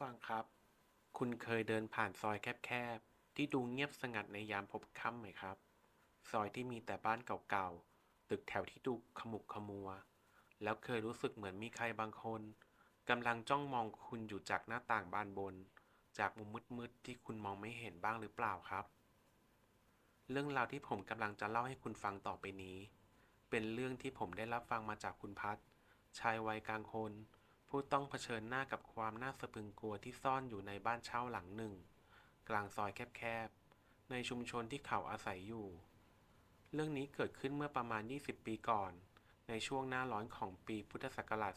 ฟังครับ คุณเคยเดินผ่านซอยแคบๆ ที่ดูเงียบสงัดในยามพบค่ำไหมครับ ซอยที่มีแต่บ้านเก่าๆ ตึกแถวที่ดูขมุกขมัว แล้วเคยรู้สึกเหมือนมีใครบางคนกำลังจ้องมองคุณอยู่จากหน้าต่างบานบน จากมุมมืดๆ ที่คุณมองไม่เห็นบ้างหรือเปล่าครับ เรื่องราวที่ผมกำลังจะเล่าให้คุณฟังต่อไปนี้ เป็นเรื่องที่ผมได้รับฟังมาจากคุณพัฒชายวัยกลางคน ผู้ต้องเผชิญหน้ากับความน่าสะพรึงกลัวที่ซ่อนอยู่ในบ้านเช่าหลังหนึ่ง กลางซอยแคบๆ ในชุมชนที่เขาอาศัยอยู่ เรื่องนี้เกิดขึ้นเมื่อประมาณ 20 ปีก่อน ในช่วงหน้าร้อนของปีพุทธศักราช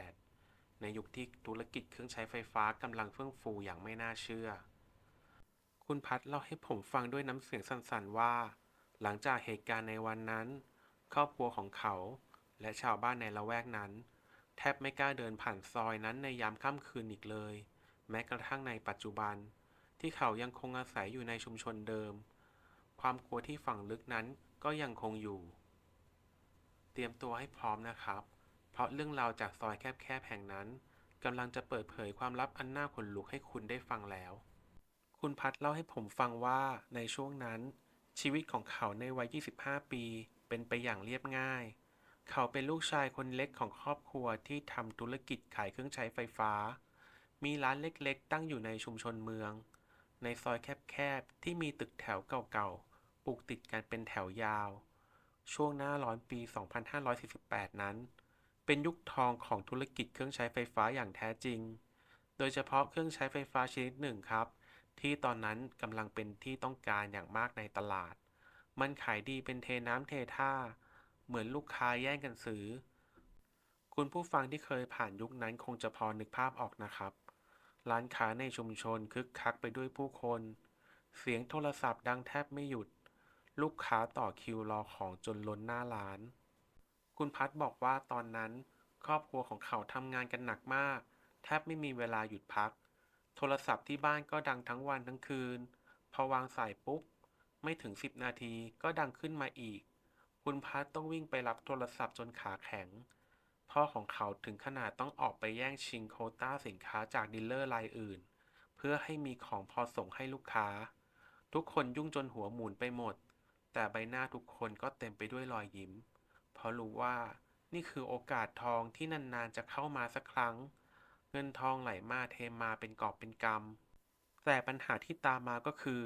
2548 ในยุคที่ธุรกิจเครื่องใช้ไฟฟ้ากำลังเฟื่องฟูอย่างไม่น่าเชื่อ คุณพัดเล่าให้ผมฟังด้วยน้ำเสียงสั่นๆว่า หลังจากเหตุการณ์ในวันนั้น ครอบครัวของเขาและชาวบ้านในละแวกนั้น แทบไม่กล้าเดินผ่านซอยนั้นในยามค่ำคืนอีกเลย แม้กระทั่งในปัจจุบัน ที่เขายังคงอาศัยอยู่ในชุมชนเดิม ความกลัวที่ฝังลึกนั้นก็ยังคงอยู่ เตรียมตัวให้พร้อมนะครับ เพราะเรื่องราวจากซอยแคบๆแห่งนั้นกำลังจะเปิดเผยความลับอันน่าขนลุกให้คุณได้ฟังแล้ว คุณพัดเล่าให้ผมฟังว่าในช่วงนั้น ชีวิตของเขาในวัย 25 ปี เป็นไปอย่างเรียบง่าย เขาเป็นลูกชายคนเล็กของครอบครัวที่ทำธุรกิจขายเครื่องใช้ไฟฟ้า มีร้านเล็กๆ ตั้งอยู่ในชุมชนเมือง ในซอยแคบๆ ที่มีตึกแถวเก่าๆ ปลูกติดกันเป็นแถวยาว ช่วงหน้าร้อนปี 2548 นั้น เป็นยุคทองของธุรกิจเครื่องใช้ไฟฟ้าอย่างแท้จริง โดยเฉพาะเครื่องใช้ไฟฟ้าชนิดหนึ่งครับ ที่ตอนนั้นกำลังเป็นที่ต้องการอย่างมากในตลาด มันขายดีเป็นเทน้ำเทท่า เหมือนลูกค้าแย่งกันซื้อ คุณผู้ฟังที่เคยผ่านยุคนั้นคงจะพอนึกภาพออกนะครับ ร้านค้าในชุมชนคึกคักไปด้วยผู้คน เสียงโทรศัพท์ดังแทบไม่หยุด ลูกค้าต่อคิวรอของจนล้นหน้าร้าน คุณพัดบอกว่าตอนนั้น ครอบครัวของเขาทำงานกันหนักมาก แทบไม่มีเวลาหยุดพัก โทรศัพท์ที่บ้านก็ดังทั้งวันทั้งคืน พอวางสายปุ๊บ ไม่ถึง10นาทีก็ดังขึ้นมาอีก คุณพัดต้องวิ่งไปรับโทรศัพท์จนขาแข็ง พ่อของเขาถึงขนาดต้องออกไปแย่งชิงโคต้าสินค้าจากดีลเลอร์รายอื่น เพื่อให้มีของพอส่งให้ลูกค้า ทุกคนยุ่งจนหัวหมุนไปหมด แต่ใบหน้าทุกคนก็เต็มไปด้วยรอยยิ้ม เพราะรู้ว่านี่คือโอกาสทองที่นานๆจะเข้ามาสักครั้ง เงินทองไหลมาเทมาเป็นกอบเป็นกำแต่ปัญหาที่ตามมาก็คือ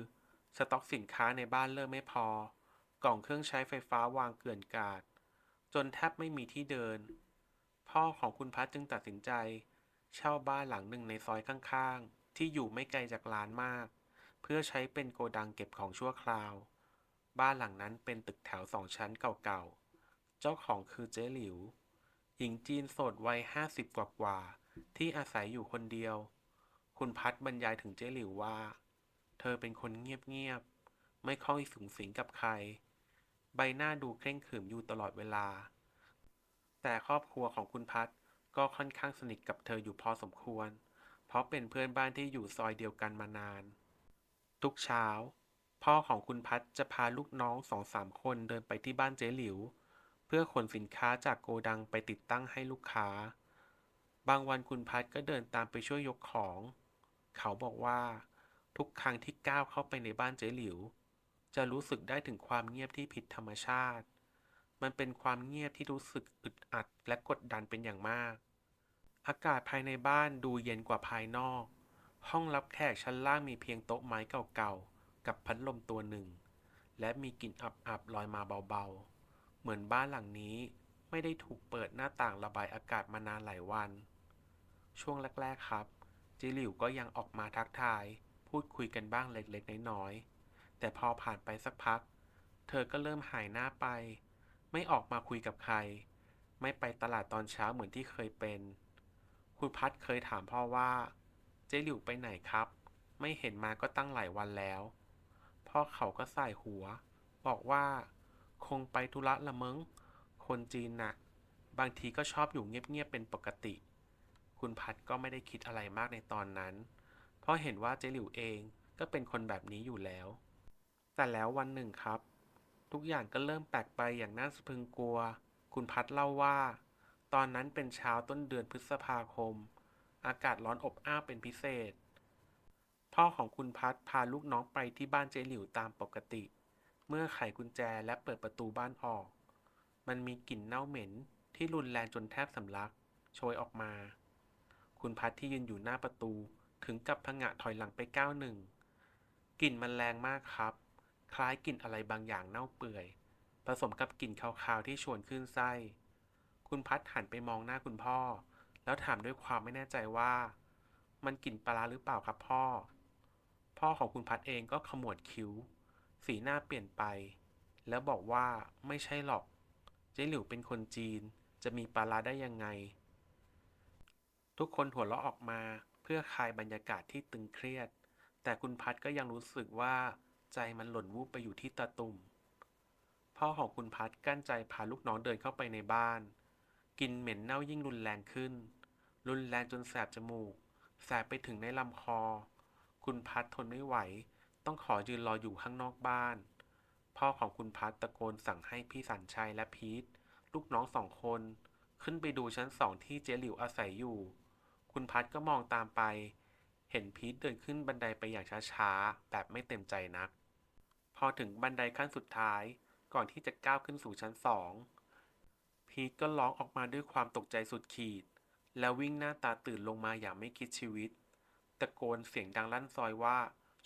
สต็อกสินค้าในบ้านเริ่มไม่พอ กล่องเครื่องใช้ไฟฟ้าวางเกลื่อนกาด จนแทบไม่มีที่เดิน พ่อของคุณพัดจึงตัดสินใจ เช่าบ้านหลังหนึ่งในซอยข้างๆ ที่อยู่ไม่ไกลจากร้านมาก เพื่อใช้เป็นโกดังเก็บของชั่วคราว บ้านหลังนั้นเป็นตึกแถวสองชั้นเก่าๆ เจ้าของคือเจ๊หลิว หญิงจีนโสดวัยห้าสิบกว่าๆ ที่อาศัยอยู่คนเดียว คุณพัดบรรยายถึงเจ๊หลิวว่า เธอเป็นคนเงียบๆไม่ค่อยสูงสิงกับใคร ใบหน้าดูเคร่งขรึมอยู่ตลอดเวลา แต่ครอบครัวของคุณพัดก็ค่อนข้างสนิทกับเธออยู่พอสมควร เพราะเป็นเพื่อนบ้านที่อยู่ซอยเดียวกันมานาน ทุกเช้า พ่อของคุณพัดจะพาลูกน้องสองสามคนเดินไปที่บ้านเจ๊หลิว เพื่อขนสินค้าจากโกดังไปติดตั้งให้ลูกค้า บางวันคุณพัดก็เดินตามไปช่วยยกของ เขาบอกว่า ทุกครั้งที่ก้าวเข้าไปในบ้านเจ๊หลิว จะรู้สึกได้ถึงความเงียบที่ผิดธรรมชาติ มันเป็นความเงียบที่รู้สึกอึดอัดและกดดันเป็นอย่างมาก อากาศภายในบ้านดูเย็นกว่าภายนอก ห้องรับแขกชั้นล่างมีเพียงโต๊ะไม้เก่าๆ กับพัดลมตัวหนึ่ง และมีกลิ่นอับๆลอยมาเบาๆ เหมือนบ้านหลังนี้ไม่ได้ถูกเปิดหน้าต่างระบายอากาศมานานหลายวัน ช่วงแรกๆครับ จิหลิวก็ยังออกมาทักทาย พูดคุยกันบ้างเล็กๆน้อยๆ แต่พอผ่านไปสักพัก เธอก็เริ่มหายหน้าไป ไม่ออกมาคุยกับใคร ไม่ไปตลาดตอนเช้าเหมือนที่เคยเป็น คุณพัดเคยถามพ่อว่า เจ๊หลิวไปไหนครับ ไม่เห็นมาก็ตั้งหลายวันแล้ว พ่อเขาก็ใส่หัว บอกว่า คงไปธุระละมึง คนจีนน่ะ บางทีก็ชอบอยู่เงียบๆเป็นปกติ คุณพัดก็ไม่ได้คิดอะไรมากในตอนนั้น เพราะเห็นว่าเจ๊หลิวเองก็เป็นคนแบบนี้อยู่แล้ว แต่แล้ววันหนึ่งครับ ทุกอย่างก็เริ่มแปลกไปอย่างน่าสะพึงกลัว คุณพัดเล่าว่า ตอนนั้นเป็นเช้าต้นเดือนพฤษภาคม อากาศร้อนอบอ้าวเป็นพิเศษ พ่อของคุณพัดพาลูกน้องไปที่บ้านเจหลิวตามปกติ เมื่อไขกุญแจและเปิดประตูบ้านออก มันมีกลิ่นเน่าเหม็นที่รุนแรงจนแทบสำลักโชยออกมา คุณพัดที่ยืนอยู่หน้าประตูถึงกับผงะถอยหลังไปก้าวหนึ่ง กลิ่นมันแรงมากครับ คล้ายกลิ่นอะไรบางอย่างเน่าเปื่อย ผสมกับกลิ่นคาวๆที่ชวนขึ้นไส้ คุณพัดหันไปมองหน้าคุณพ่อ แล้วถามด้วยความไม่แน่ใจว่า มันกลิ่นปลาหรือเปล่าครับพ่อ พ่อของคุณพัดเองก็ขมวดคิ้ว สีหน้าเปลี่ยนไป แล้วบอกว่าไม่ใช่หรอก เจ๊หลิวเป็นคนจีน จะมีปลาร้าได้ยังไง ทุกคนหัวเราะออกมาเพื่อคลายบรรยากาศที่ตึงเครียด แต่คุณพัดก็ยังรู้สึกว่า ใจมันหล่นวูบไปอยู่ที่ตาตุ่ม พ่อของคุณพัดกั้นใจพาลูกน้องเดินเข้าไปในบ้าน กินเหม็นเน่ายิ่งรุนแรงขึ้น รุนแรงจนแสบจมูก แสบไปถึงในลำคอ คุณพัดทนไม่ไหว ต้องขอยืนรออยู่ข้างนอกบ้าน พ่อของคุณพัดตะโกนสั่งให้พี่สันชัยและพีทลูกน้องสองคน ขึ้นไปดูชั้นสองที่เจ๊หลิวอาศัยอยู่ คุณพัดก็มองตามไปเห็นพีทเดินขึ้นบันไดไปอย่างช้าๆ แบบไม่เต็มใจนัก อถึงบันไดขั้นสุดท้าย ก่อนที่จะก้าวขึ้นสู่ชั้นสอง พีทก็ร้องออกมาด้วยความตกใจสุดขีด แล้ววิ่งหน้าตาตื่นลงมาอย่างไม่คิดชีวิต ตะโกนเสียงดังลั่นซอยว่า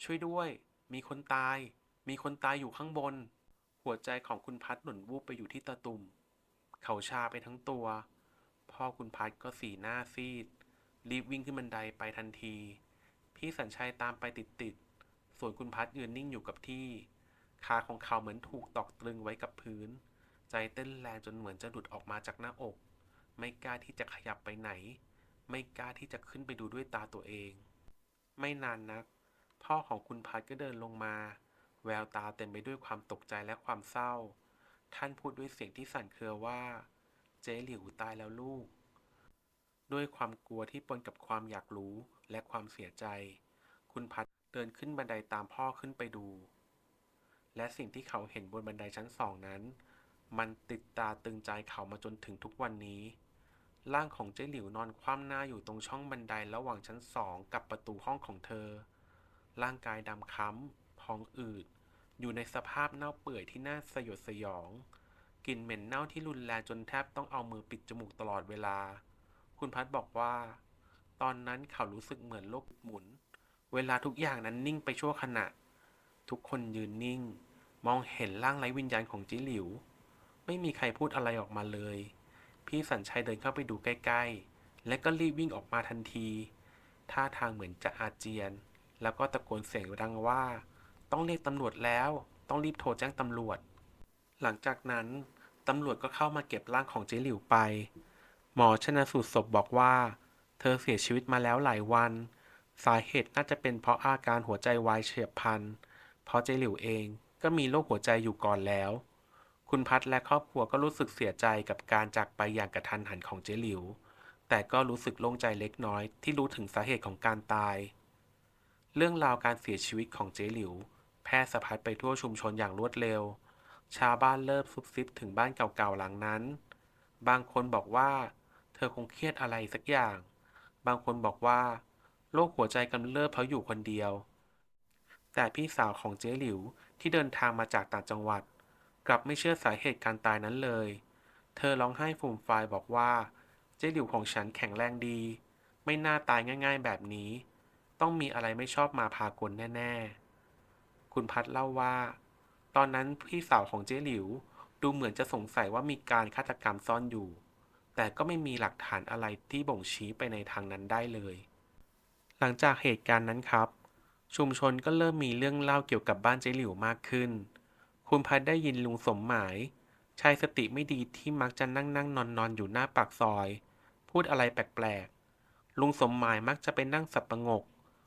ช่วยด้วย มีคนตาย มีคนตายอยู่ข้างบน หัวใจของคุณพัดหนุนวูบไปอยู่ที่ตาตุ่ม เขาชาไปทั้งตัว พ่อคุณพัดก็สีหน้าซีด รีบวิ่งขึ้นบันไดไปทันที พี่สัญชัยตามไปติดๆส่วนคุณพัดยืนนิ่งอยู่กับที่ ขาของเขาเหมือนถูกตอกตรึงไว้กับพื้น ใจเต้นแรงจนเหมือนจะหลุดออกมาจากหน้าอก ไม่กล้าที่จะขยับไปไหน ไม่กล้าที่จะขึ้นไปดูด้วยตาตัวเอง ไม่นานนัก พ่อของคุณพัดก็เดินลงมา แววตาเต็มไปด้วยความตกใจและความเศร้า ท่านพูดด้วยเสียงที่สั่นเครือว่า เจ๊หลิวตายแล้วลูก ด้วยความกลัวที่ปนกับความอยากรู้และความเสียใจ คุณพัดเดินขึ้นบันไดตามพ่อขึ้นไปดู และสิ่งที่เขาเห็นบนบันไดชั้นสองนั้น มันติดตาตึงใจเขามาจนถึงทุกวันนี้ ร่างของเจ๊หลิวนอนคว่ำหน้าอยู่ตรงช่องบันไดระหว่างชั้นสองกับประตูห้องของเธอ ร่างกายดำค้ำพองอืด อยู่ในสภาพเน่าเปื่อยที่น่าสยดสยอง กลิ่นเหม็นเน่าที่รุนแรงจนแทบต้องเอามือปิดจมูกตลอดเวลา คุณพัดบอกว่า ตอนนั้นเขารู้สึกเหมือนโลกหมุน เวลาทุกอย่างนั้นนิ่งไปชั่วขณะ ทุกคนยืนนิ่ง มองเห็นร่างไร้วิญญาณของจิหลิว ไม่มีใครพูดอะไรออกมาเลย พี่สัญชัยเดินเข้าไปดูใกล้ ๆ และก็รีบวิ่งออกมาทันที ท่าทางเหมือนจะอาเจียน แล้วก็ตะโกนเสียงดังว่า ต้องเรียกตำรวจแล้ว ต้องรีบโทรแจ้งตำรวจ หลังจากนั้นตำรวจก็เข้ามาเก็บร่างของจ๊หลิวไป หมอชนะสูตรศพบอกว่า เธอเสียชีวิตมาแล้วหลายวัน สาเหตุน่าจะเป็นเพราะอาการหัวใจวายเฉียบพลัน เพราะเจหลิวเองก็มีโรคหัวใจอยู่ก่อนแล้ว คุณพัดและครอบครัวก็รู้สึกเสียใจกับการจากไปอย่างกระทันหันของเจหลิว แต่ก็รู้สึกโล่งใจเล็กน้อยที่รู้ถึงสาเหตุของการตาย เรื่องราวการเสียชีวิตของเจหลิว แพร่สะพัดไปทั่วชุมชนอย่างรวดเร็ว ชาวบ้านเริ่มซุบซิบถึงบ้านเก่าๆหลังนั้น บางคนบอกว่า เธอคงเครียดอะไรสักอย่าง บางคนบอกว่าโรคหัวใจกำเริบเพราะอยู่คนเดียว แต่พี่สาวของเจ๊หลิวที่เดินทางมาจากต่างจังหวัด กลับไม่เชื่อสาเหตุการตายนั้นเลย เธอร้องไห้ฟูมฟายบอกว่า เจ๊หลิวของฉันแข็งแรงดี ไม่น่าตายง่ายๆแบบนี้ ต้องมีอะไรไม่ชอบมาพากลแน่ๆ คุณพัดเล่าว่า ตอนนั้นพี่สาวของเจ๊หลิวดูเหมือนจะสงสัยว่ามีการฆาตกรรมซ่อนอยู่ แต่ก็ไม่มีหลักฐานอะไรที่บ่งชี้ไปในทางนั้นได้เลย หลังจากเหตุการณ์นั้นครับ ชุมชนก็เริ่มมีเรื่องเล่าเกี่ยวกับบ้านเจ๊หลิวมากขึ้น คุณพัดได้ยินลุงสมหมาย ชายสติไม่ดีที่มักจะนั่งนั่งนอนนอนอยู่หน้าปากซอย พูดอะไรแปลกๆ ลุงสมหมายมักจะไปนั่งสับประงก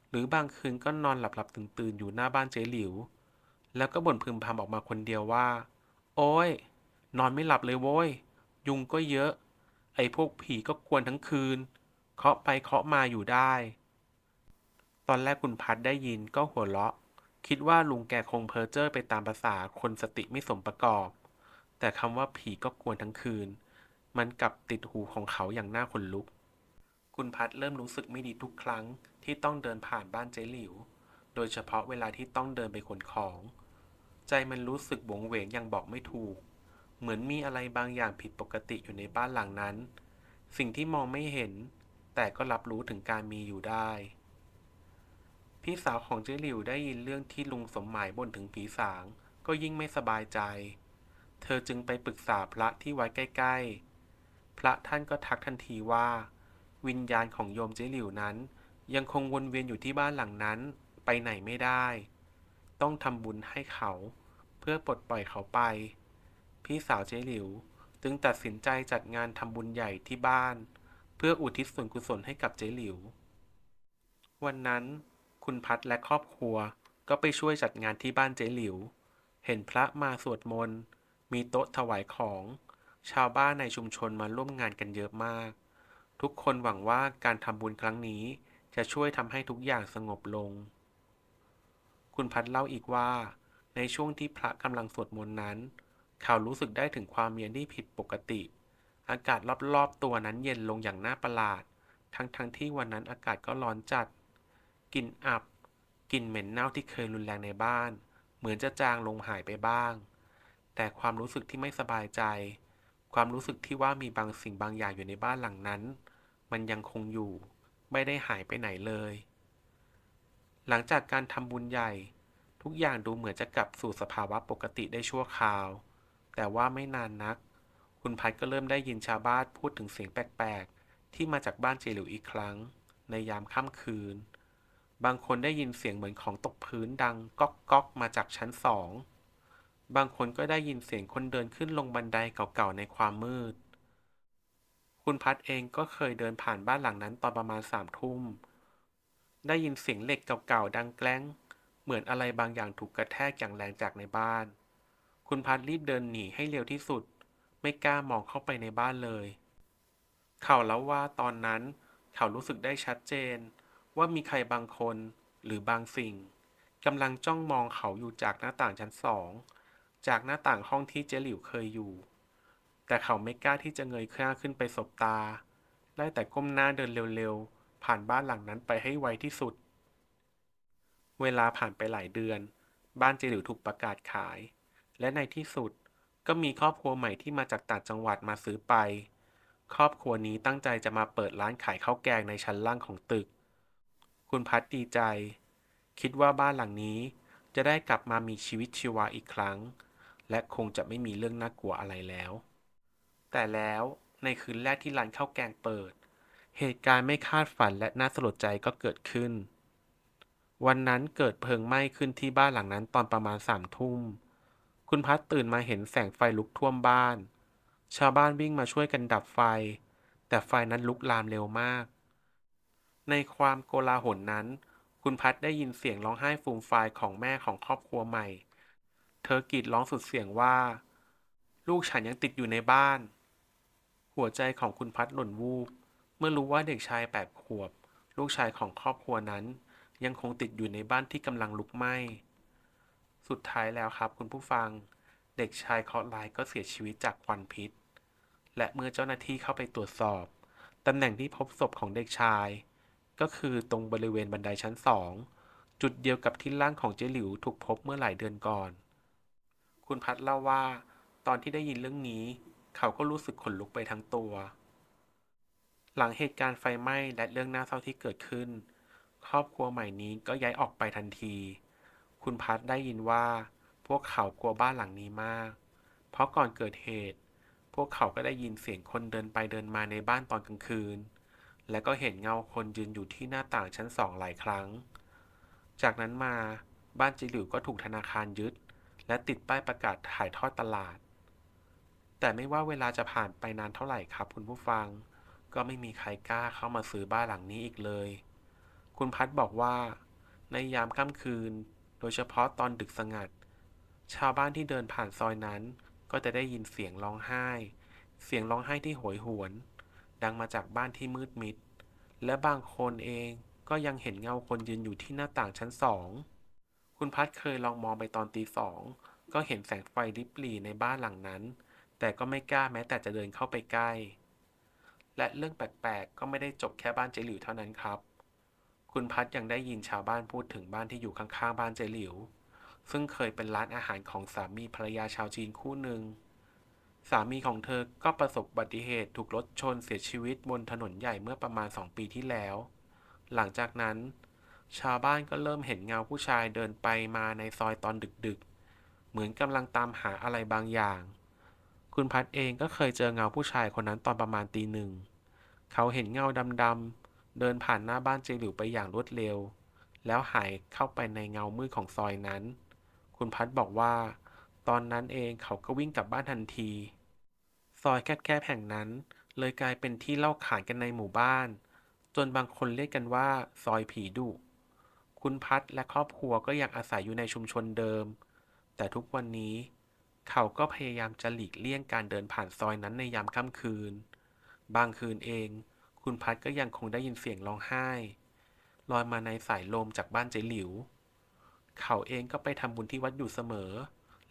หรือบางคืนก็นอนหลับๆตื่นๆอยู่หน้าบ้านเจ๊หลิว แล้วก็บ่นพึมพำออกมาคนเดียวว่า โอ้ย นอนไม่หลับเลยโว้ย ยุงก็เยอะ ไอ้พวกผีก็กวนทั้งคืน เคาะไปเคาะมาอยู่ได้ ตอนแรกคุณพัดได้ยินก็หัวเราะ คิดว่าลุงแกคงเพ้อเจ้อไปตามภาษาคนสติไม่สมประกอบ แต่คำว่าผีก็กวนทั้งคืน มันกลับติดหูของเขาอย่างน่าขนลุก คุณพัดเริ่มรู้สึกไม่ดีทุกครั้งที่ต้องเดินผ่านบ้านเจ๊หลิว โดยเฉพาะเวลาที่ต้องเดินไปขนของ ใจมันรู้สึกบงเวงอย่างบอกไม่ถูก เหมือนมีอะไรบางอย่างผิดปกติอยู่ในบ้านหลังนั้น สิ่งที่มองไม่เห็น แต่ก็รับรู้ถึงการมีอยู่ได้ พี่สาวของเจ๊หลิวได้ยินเรื่องที่ลุงสมหมายบ่นถึงผีสาง ก็ยิ่งไม่สบายใจ เธอจึงไปปรึกษาพระที่วัดใกล้ ๆ พระท่านก็ทักทันทีว่า วิญญาณของโยมเจ๊หลิวนั้น ยังคงวนเวียนอยู่ที่บ้านหลังนั้น ไปไหนไม่ได้ ต้องทำบุญให้เขา เพื่อปลดปล่อยเขาไป พี่สาวเจ๊หลิวจึงตัดสินใจจัดงานทำบุญใหญ่ที่บ้าน เพื่ออุทิศส่วนกุศลให้กับเจ๊หลิว วันนั้น คุณพัดและครอบครัว ก็ไปช่วยจัดงานที่บ้านเจ๊หลิว เห็นพระมาสวดมนต์ มีโต๊ะถวายของ ชาวบ้านในชุมชนมาร่วมงานกันเยอะมาก ทุกคนหวังว่าการทำบุญครั้งนี้จะช่วยทำให้ทุกอย่างสงบลง คุณพัดเล่าอีกว่า ในช่วงที่พระกำลังสวดมนต์นั้น เขารู้สึกได้ถึงความเย็นที่ผิดปกติ อากาศรอบๆตัวนั้นเย็นลงอย่างน่าประหลาด ทั้งๆทที่วันนั้นอากาศก็ร้อนจัด กลิ่นอับ กลิ่นเหม็นเน่าที่เคยรุนแรงในบ้าน เหมือนจะจางลงหายไปบ้าง แต่ความรู้สึกที่ไม่สบายใจ ความรู้สึกที่ว่ามีบางสิ่งบางอย่างอยู่ในบ้านหลังนั้น มันยังคงอยู่ ไม่ได้หายไปไหนเลย หลังจากการทำบุญใหญ่ ทุกอย่างดูเหมือนจะกลับสู่สภาวะปกติได้ชั่วคราว แต่ว่าไม่นานนัก คุณพัดก็เริ่มได้ยินชาวบ้านพูดถึงเสียงแปลกๆ ที่มาจากบ้านเจหลิวอีกครั้ง ในยามค่ำคืน บางคนได้ยินเสียงเหมือนของตกพื้นดังก๊อกก๊อกมาจากชั้นสอง บางคนก็ได้ยินเสียงคนเดินขึ้นลงบันไดเก่าๆในความมืด คุณพัดเองก็เคยเดินผ่านบ้านหลังนั้นตอนประมาณสามทุ่ม ได้ยินเสียงเหล็กเก่าๆดังแกล้ง เหมือนอะไรบางอย่างถูกกระแทกอย่างแรงจากในบ้าน คุณพัดรีบเดินหนีให้เร็วที่สุด ไม่กล้ามองเข้าไปในบ้านเลย เขาเล่าว่าตอนนั้นเขารู้สึกได้ชัดเจน ว่ามีใครบางคนหรือบางสิ่งกำลังจ้องมองเขาอยู่จากหน้าต่างชั้นสอง จากหน้าต่างห้องที่เจหลิวเคยอยู่ แต่เขาไม่กล้าที่จะเงยหน้าขึ้นไปสบตา ได้แต่ก้มหน้าเดินเร็วๆ ผ่านบ้านหลังนั้นไปให้ไวที่สุด เวลาผ่านไปหลายเดือน บ้านเจหลิวถูกประกาศขาย และในที่สุดก็มีครอบครัวใหม่ที่มาจากต่างจังหวัดมาซื้อไป ครอบครัวนี้ตั้งใจจะมาเปิดร้านขายข้าวแกงในชั้นล่างของตึก คุณพัดดีใจ คิดว่าบ้านหลังนี้จะได้กลับมามีชีวิตชีวาอีกครั้ง และคงจะไม่มีเรื่องน่ากลัวอะไรแล้ว แต่แล้วในคืนแรกที่ร้านข้าวแกงเปิด เหตุการณ์ไม่คาดฝันและน่าสลดใจก็เกิดขึ้น วันนั้นเกิดเพลิงไหม้ขึ้นที่บ้านหลังนั้นตอนประมาณสามทุ่ม คุณพัดตื่นมาเห็นแสงไฟลุกท่วมบ้าน ชาวบ้านวิ่งมาช่วยกันดับไฟ แต่ไฟนั้นลุกลามเร็วมาก ในความโกลาหลนั้น คุณพัดได้ยินเสียงร้องไห้ฟูมฟายของแม่ของครอบครัวใหม่ เธอกรีดร้องสุดเสียงว่า ลูกฉันยังติดอยู่ในบ้าน หัวใจของคุณพัดหล่นวูบ เมื่อรู้ว่าเด็กชายแปดขวบ ลูกชายของครอบครัวนั้น ยังคงติดอยู่ในบ้านที่กำลังลุกไหม้ สุดท้ายแล้วครับคุณผู้ฟัง เด็กชายเคราะห์ร้ายก็เสียชีวิตจากควันพิษ และเมื่อเจ้าหน้าที่เข้าไปตรวจสอบตำแหน่งที่พบศพของเด็กชาย ก็คือตรงบริเวณบันไดชั้นสองจุดเดียวกับที่ร่างของเจหลิวถูกพบเมื่อหลายเดือนก่อน คุณพัดเล่าว่า ตอนที่ได้ยินเรื่องนี้ เขาก็รู้สึกขนลุกไปทั้งตัว หลังเหตุการณ์ไฟไหม้และเรื่องน่าเศร้าที่เกิดขึ้น ครอบครัวใหม่นี้ก็ย้ายออกไปทันที คุณพัดได้ยินว่า พวกเขากลัวบ้านหลังนี้มาก เพราะก่อนเกิดเหตุ พวกเขาก็ได้ยินเสียงคนเดินไปเดินมาในบ้านตอนกลางคืน และก็เห็นเงาคนยืนอยู่ที่หน้าต่างชั้นสองหลายครั้ง จากนั้นมาบ้านจิหลิวก็ถูกธนาคารยึด และติดป้ายประกาศถ่ายทอดตลาด แต่ไม่ว่าเวลาจะผ่านไปนานเท่าไหร่ครับคุณผู้ฟัง ก็ไม่มีใครกล้าเข้ามาซื้อบ้านหลังนี้อีกเลย คุณพัดบอกว่า ในยามค่ำคืน โดยเฉพาะตอนดึกสงัด ชาวบ้านที่เดินผ่านซอยนั้น ก็จะได้ยินเสียงร้องไห้ เสียงร้องไห้ที่โหยหวน ดังมาจากบ้านที่มืดมิด และบางคนเองก็ยังเห็นเงาคนยืนอยู่ที่หน้าต่างชั้นสอง คุณพัดเคยลองมองไปตอนตีสอง ก็เห็นแสงไฟริบหรี่ในบ้านหลังนั้น แต่ก็ไม่กล้าแม้แต่จะเดินเข้าไปใกล้ และเรื่องแปลกๆ ก็ไม่ได้จบแค่บ้านเจหลิวเท่านั้นครับ คุณพัดยังได้ยินชาวบ้านพูดถึงบ้านที่อยู่ข้างๆ บ้านเจหลิว ซึ่งเคยเป็นร้านอาหารของสามีภรรยาชาวจีนคู่หนึ่ง สามีของเธอก็ประสบอุบัติเหตุถูกรถชนเสียชีวิตบนถนนใหญ่เมื่อประมาณ2ปีที่แล้ว หลังจากนั้น ชาวบ้านก็เริ่มเห็นเงาผู้ชายเดินไปมาในซอยตอนดึกๆ เหมือนกำลังตามหาอะไรบางอย่าง คุณพัดเองก็เคยเจอเงาผู้ชายคนนั้นตอนประมาณตีหนึ่ง เขาเห็นเงาดำๆเดินผ่านหน้าบ้านเจหลิวไปอย่างรวดเร็ว แล้วหายเข้าไปในเงามืดของซอยนั้น คุณพัดบอกว่า ตอนนั้นเองเขาก็วิ่งกลับบ้านทันที ซอยแคบๆแห่งนั้น เลยกลายเป็นที่เล่าขานกันในหมู่บ้าน จนบางคนเรียกกันว่า ซอยผีดุ คุณพัดและครอบครัวก็ยังอาศัยอยู่ในชุมชนเดิม แต่ทุกวันนี้ เขาก็พยายามจะหลีกเลี่ยงการเดินผ่านซอยนั้นในยามค่ำคืน บางคืนเอง คุณพัดก็ยังคงได้ยินเสียงร้องไห้ลอยมาในสายลมจากบ้านเจหลิว เขาเองก็ไปทำบุญที่วัดอยู่เสมอ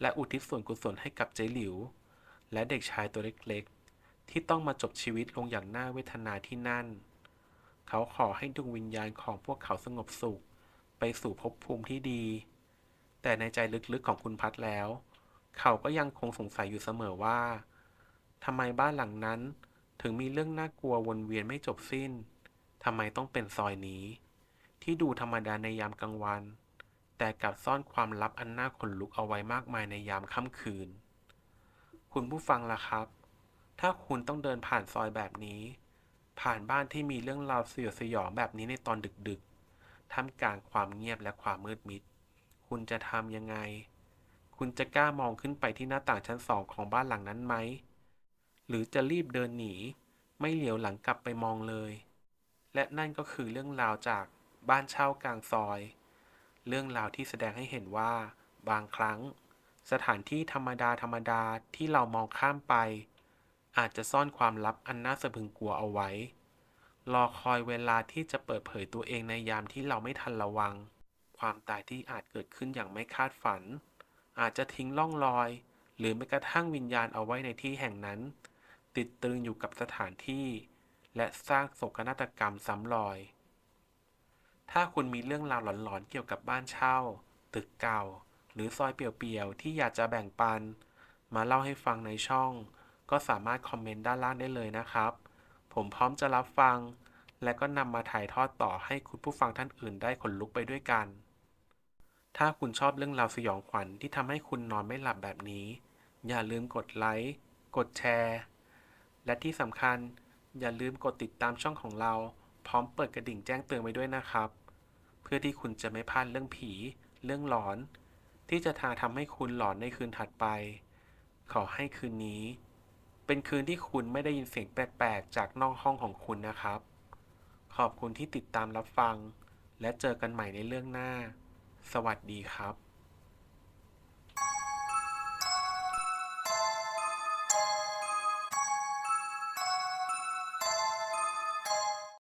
และอุทิศส่วนกุศลให้กับเจหลิว และเด็กชายตัวเล็กๆ ที่ต้องมาจบชีวิตลงอย่างน่าเวทนาที่นั่น เขาขอให้ดวงวิญญาณของพวกเขาสงบสุข ไปสู่ภพภูมิที่ดี แต่ในใจลึกๆของคุณพัดแล้ว เขาก็ยังคงสงสัยอยู่เสมอว่าทำไมบ้านหลังนั้นถึงมีเรื่องน่ากลัววนเวียนไม่จบสิ้น ทำไมต้องเป็นซอยนี้ ที่ดูธรรมดาในยามกลางวัน แต่กลับซ่อนความลับอันน่าขนลุกเอาไว้มากมายในยามค่ำคืน คุณผู้ฟังล่ะครับ ถ้าคุณต้องเดินผ่านซอยแบบนี้ ผ่านบ้านที่มีเรื่องราวสยดสยองแบบนี้ในตอนดึกๆ ท่ามกลางความเงียบและความมืดมิด คุณจะทำยังไง คุณจะกล้ามองขึ้นไปที่หน้าต่างชั้นสองของบ้านหลังนั้นไหม หรือจะรีบเดินหนี ไม่เหลียวหลังกลับไปมองเลย และนั่นก็คือเรื่องราวจากบ้านเช่ากลางซอย เรื่องราวที่แสดงให้เห็นว่า บางครั้ง สถานที่ธรรมดาธรรมดาที่เรามองข้ามไป อาจจะซ่อนความลับอันน่าสะพึงกลัวเอาไว้ รอคอยเวลาที่จะเปิดเผยตัวเองในยามที่เราไม่ทันระวัง ความตายที่อาจเกิดขึ้นอย่างไม่คาดฝัน อาจจะทิ้งล่องรอย หรือแม้กระทั่งวิญญาณเอาไว้ในที่แห่งนั้น ติดตึงอยู่กับสถานที่ และสร้างโศกนาฏกรรมซ้ำรอย ถ้าคุณมีเรื่องราวหลอนๆเกี่ยวกับบ้านเช่า ตึกเก่า หรือซอยเปี่ยวๆ ที่อยากจะแบ่งปัน มาเล่าให้ฟังในช่อง ก็สามารถคอมเมนต์ด้านล่างได้เลยนะครับ ผมพร้อมจะรับฟัง และก็นำมาถ่ายทอดต่อให้คุณผู้ฟังท่านอื่นได้ขนลุกไปด้วยกัน ถ้าคุณชอบเรื่องราวสยองขวัญที่ทำให้คุณนอนไม่หลับแบบนี้ อย่าลืมกดไลค์ กดแชร์ และที่สำคัญอย่าลืมกดติดตามช่องของเรา พร้อมเปิดกระดิ่งแจ้งเตือนไว้ด้วยนะครับ เพื่อที่คุณจะไม่พลาดเรื่องผี เรื่องหลอน ที่จะทาทำให้คุณหลอนในคืนถัดไป ขอให้คืนนี้ เป็นคืนที่คุณไม่ได้ยินเสียงแปลกๆ จากนอกห้องของคุณนะครับ ขอบคุณที่ติดตามรับฟัง และเจอกันใหม่ในเรื่องหน้า สวัสดีครับ